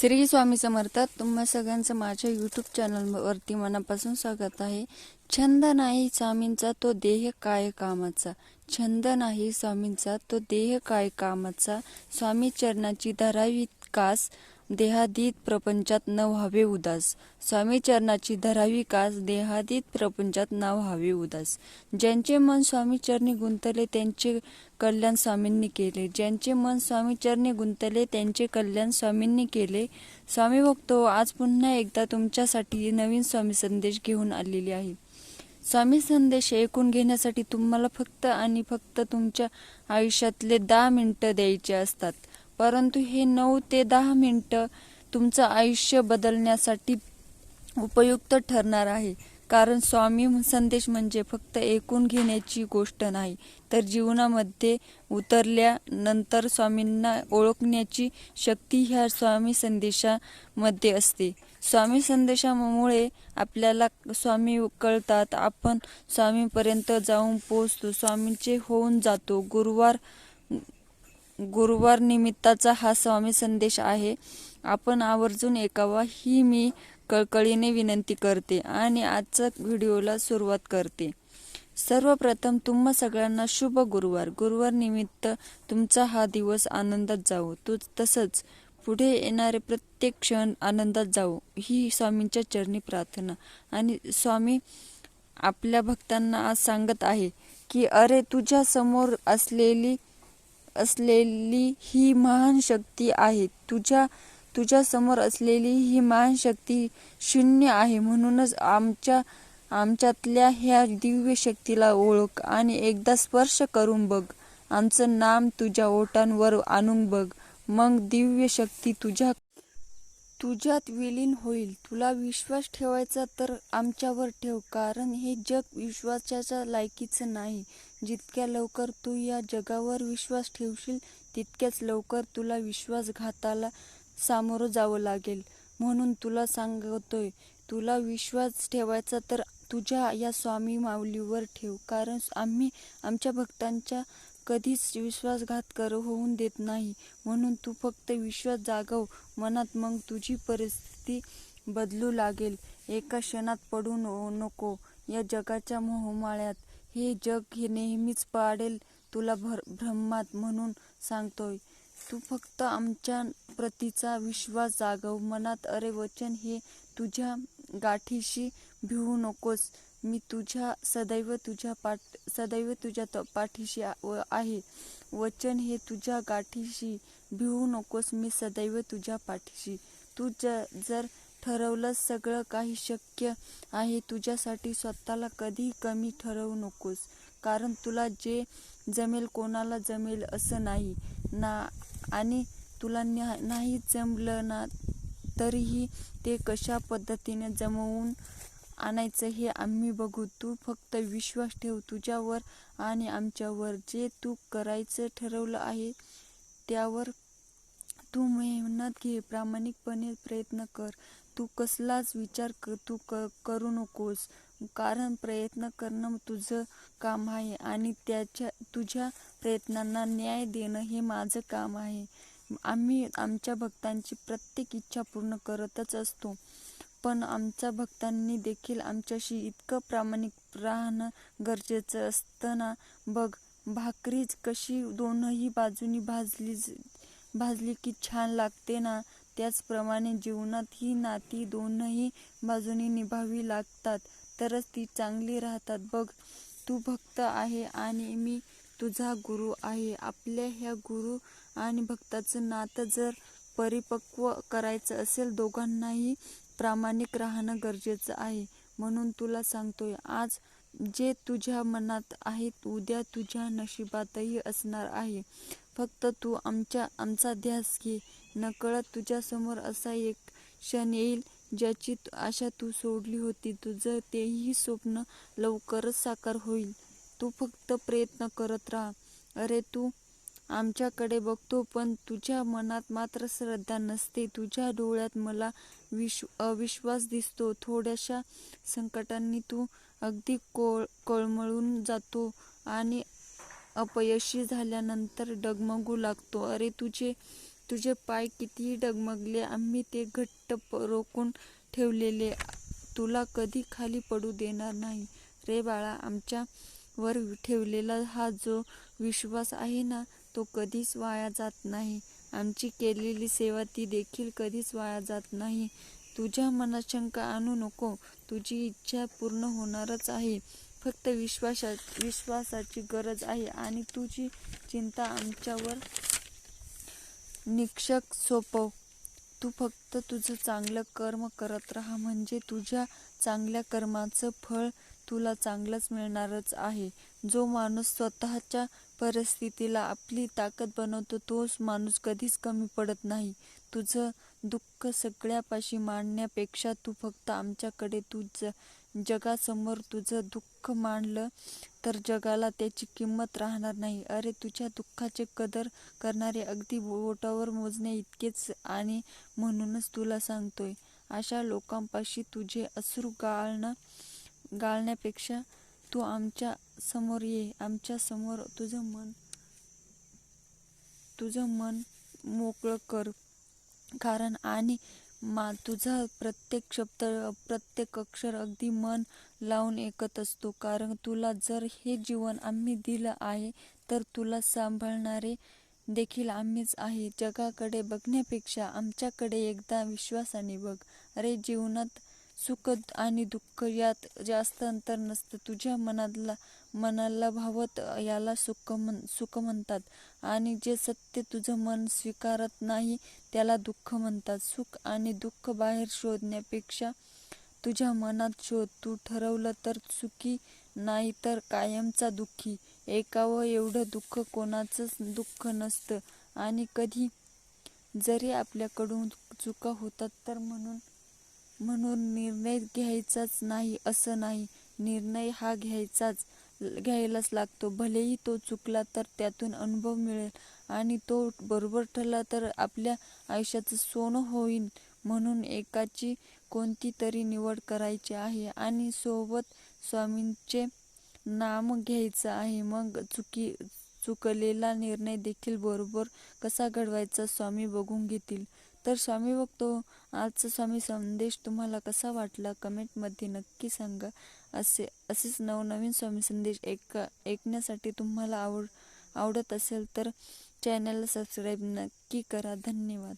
श्री स्वामी समर्थ तुम्हा सगळ्यांचं माझ्या यूट्यूब चॅनलवरती मनापासून स्वागत आहे. छंद नाही स्वामींचा तो देह काय कामाचा? छंद नाही स्वामींचा तो देह काय कामाचा? स्वामी चरणाची धरावी कास देहादीत प्रपंचात न व्हावे उदास. स्वामी चरणाची धरावी कास देहादीत प्रपंचात न व्हावे उदास. ज्यांचे मन स्वामी चरणी गुंतले त्यांचे कल्याण स्वामींनी केले. ज्यांचे मन स्वामी चरणी गुंतले त्यांचे कल्याण स्वामींनी केले. स्वामी भक्तो हो, आज पुन्हा एकदा तुमच्यासाठी नवीन स्वामी संदेश घेऊन आलेली आहे. स्वामी संदेश ऐकून घेण्यासाठी तुम्हाला फक्त आणि फक्त तुमच्या आयुष्यातले दहा मिनटं द्यायचे असतात. परंतु हे नऊ ते दहा मिनटं तुमचं आयुष्य बदलण्यासाठी उपयुक्त ठरणार आहे. कारण स्वामी संदेश म्हणजे फक्त ऐकून घेण्याची गोष्ट नाही तर जीवनामध्ये उतरल्यानंतर स्वामींना ओळखण्याची शक्ती ह्या स्वामी संदेशामध्ये असते. स्वामी संदेशामुळे आपल्याला स्वामी कळतात आपण स्वामीपर्यंत जाऊन पोचतो स्वामींचे होऊन जातो. गुरुवार गुरुवार निमित्ताचा हा स्वामी संदेश आहे. आपण आवर्जून ऐकावा ही मी कळकळीने विनंती करते आणि आजचा व्हिडिओला सुरुवात करते. सर्वप्रथम तुम्हा सगळ्यांना शुभ गुरुवार. गुरुवार निमित्त तुमचा हा दिवस आनंदात जावो. तू तसंच पुढे येणारे प्रत्येक क्षण आनंदात जावो. ही स्वामींच्या चरणी प्रार्थना. आणि स्वामी आपल्या भक्तांना आज सांगत आहे की अरे तुझ्या समोर असलेली असलेली ही महान शक्ती आहे. तुझ्या तुझ्या समोर असलेली ही महान शक्ती शून्य आहे. म्हणूनच आमच्या आमच्यातल्या ह्या दिव्य शक्तीला ओळख आणि एकदा स्पर्श करून बघ. आमचं नाम तुझ्या ओठांवर आणून बघ. मग दिव्य शक्ती तुझ्या तुझ्यात विलीन होईल. तुला विश्वास ठेवायचा तर आमच्यावर ठेव कारण हे जग विश्वासाच्या लायकीचं नाही. जितक्या लवकर तू या जगावर विश्वास ठेवशील तितक्याच लवकर तुला विश्वासघाताला सामोरं जावं लागेल. म्हणून तुला सांगतोय तुला विश्वास ठेवायचा तर तुझ्या या स्वामी माऊलीवर ठेव कारण आम्ही आमच्या भक्तांच्या कधीच विश्वासघात कर होऊन देत नाही. म्हणून तू फक्त विश्वास जागव. मनात मग तुझी परिस्थिती बदलू लागेल. एका क्षणात पडू नको. या जगाच्या मोहमाळ्यात हे जग हे नेहमीच पाडेल तुला भर ब्रह्मात म्हणून सांगतोय. तू फक्त आमच्या प्रतीचा विश्वास जागव. मनात अरे वचन हे तुझ्या गाठीशी भिवू नकोस. मी तुझ्या सदैव तुझ्या पाठ सदैव तुझ्या त- पाठीशी व- आहे. वचन हे तुझ्या गाठीशी भिवू नकोस मी सदैव तुझ्या पाठीशी. तू जर ठरवलं सगळं काही शक्य आहे तुझ्यासाठी स्वतःला कधी कमी ठरवू नकोस. कारण तुला जे जमेल कोणाला जमेल असं नाही. ना आणि तुला न्या- नाही जमलं ना तरीही ते कशा पद्धतीने जमवून आणायचं हे आम्ही बघू. तू फक्त विश्वास ठेव तुझ्यावर आणि आमच्यावर. जे तू करायचं ठरवलं आहे त्यावर तू मेहनत घे. प्रामाणिकपणे प्रयत्न कर. तू कसलाच विचार क तू क करू नकोस. कारण प्रयत्न करणं तुझं काम आहे आणि त्याच्या तुझ्या प्रयत्नांना न्याय देणं हे माझं काम आहे. आम्ही आमच्या भक्तांची प्रत्येक इच्छा पूर्ण करतच असतो. पण आमच्या भक्तांनी देखील आमच्याशी इतकं प्रामाणिक राहणं गरजेचं असतं ना बघ भाकरीच कशी दोनही बाजूनी भाजली भाजली की छान लागते ना? त्याचप्रमाणे जीवनात ही नाती दोनही बाजूनी निभावी लागतात तरच ती चांगली राहतात. बघ तू भक्त आहे आणि मी तुझा गुरु आहे. आपल्या ह्या गुरु आणि भक्ताचं नातं जर परिपक्व करायचं असेल दोघांनाही प्रामाणिक राहणं गरजेचं आहे म्हणून तुला सांगतोय आज जे तुझ्या मनात आहे उद्या तुझ्या नशिबातही असणार आहे. फक्त तू आमच्या आमचा ध्यास घे. नकळत तुझ्यासमोर असा एक क्षण येईल ज्याची तू- आशा तू सोडली होती. तुझं तेही स्वप्न लवकरच साकार होईल. तू फक्त प्रयत्न करत राहा. अरे तू आमच्याकडे बघतो पण तुझ्या मनात मात्र श्रद्धा नसते. तुझ्या डोळ्यात मला विश अविश्वास दिसतो. थोड्याशा संकटांनी तू अगदी कोळ कोळमळून जातो आणि अपयशी झाल्यानंतर डगमगू लागतो. अरे तुझे तुझे पाय कितीही डगमगले आम्ही ते घट्ट प- रोखून ठेवलेले. तुला कधी खाली पडू देणार नाही. रे बाळा आमच्या वर ठेवलेला हा जो विश्वास आहे ना तो कधीच वाया जात नाही. आमची केलेली सेवा ती देखील कधीच वाया जात नाही. तुझ्या मनात शंका आणू नको. तुझी इच्छा पूर्ण होणारच आहे. फक्त विश्वासा विश्वासाची गरज आहे आणि तुझी चिंता आमच्यावर निक्षक सोपव. तू फक्त तुझं चांगलं कर्म करत राहा. म्हणजे तुझ्या चांगल्या कर्माचं फळ तुला चांगलंच मिळणारच आहे. जो माणूस स्वतःच्या परिस्थितीला आपली ताकद बनवतो तोच माणूस कधीच कमी पडत नाही. तुझं दुःख सगळ्यापाशी मांडण्यापेक्षा तू फक्त आमच्याकडे तू ज जगासमोर तुझं दुःख मांडलं तर जगाला त्याची किंमत राहणार नाही. अरे तुझ्या दुःखाचे कदर करणारे अगदी बोटावर मोजणे इतकेच आणि म्हणूनच तुला सांगतोय अशा लोकांपाशी तुझे अश्रू गाळणं गाळण्यापेक्षा तू आमच्यासमोर ये आमच्यासमोर तुझं मन तुझं मन मोकळं कर. कारण आणि मा तुझा प्रत्येक शब्द प्रत्येक अक्षर अगदी मन लावून ऐकत असतो. कारण तुला जर हे जीवन आम्ही दिलं आहे तर तुला सांभाळणारे देखील आम्हीच आहे. जगाकडे बघण्यापेक्षा आमच्याकडे एकदा विश्वासाने बघ. अरे जीवनात सुख आणि दुःख यात जास्त अंतर नसतं. तुझ्या मनातला मनाला भावत याला सुख म्हण सुख म्हणतात. आणि जे सत्य तुझं मन स्वीकारत नाही त्याला दुःख म्हणतात. सुख आणि दुःख बाहेर शोधण्यापेक्षा तुझ्या मनात शोध. तू ठरवलं तर सुखी नाही तर कायमचा दुःखी. एकावं एवढं दुःख कोणाचंच दुःख नसतं. आणि कधी जरी आपल्याकडून चुका होतात तर म्हणून म्हणून निर्णय घ्यायचाच नाही असं नाही. निर्णय हा घ्यायचाच घ्यायलाच लागतो. भलेही तो चुकला तर त्यातून अनुभव मिळेल आणि तो बरोबर ठरला तर आपल्या आयुष्याचं सोनं होईल म्हणून एकाची कोणती तरी निवड करायची आहे आणि सोबत स्वामींचे नाम घ्यायचं आहे. मग चुकी चुकलेला निर्णय देखील बरोबर कसा घडवायचा स्वामी बघून घेतील. तर स्वामी बघतो आजचा स्वामी संदेश तुम्हाला कसा वाटला? कमेंटमध्ये नक्की सांगा. असे असेच नवनवीन स्वामी संदेश ऐक ऐकण्यासाठी तुम्हाला आवड आवडत असेल तर चॅनलला सबस्क्राईब नक्की करा. धन्यवाद.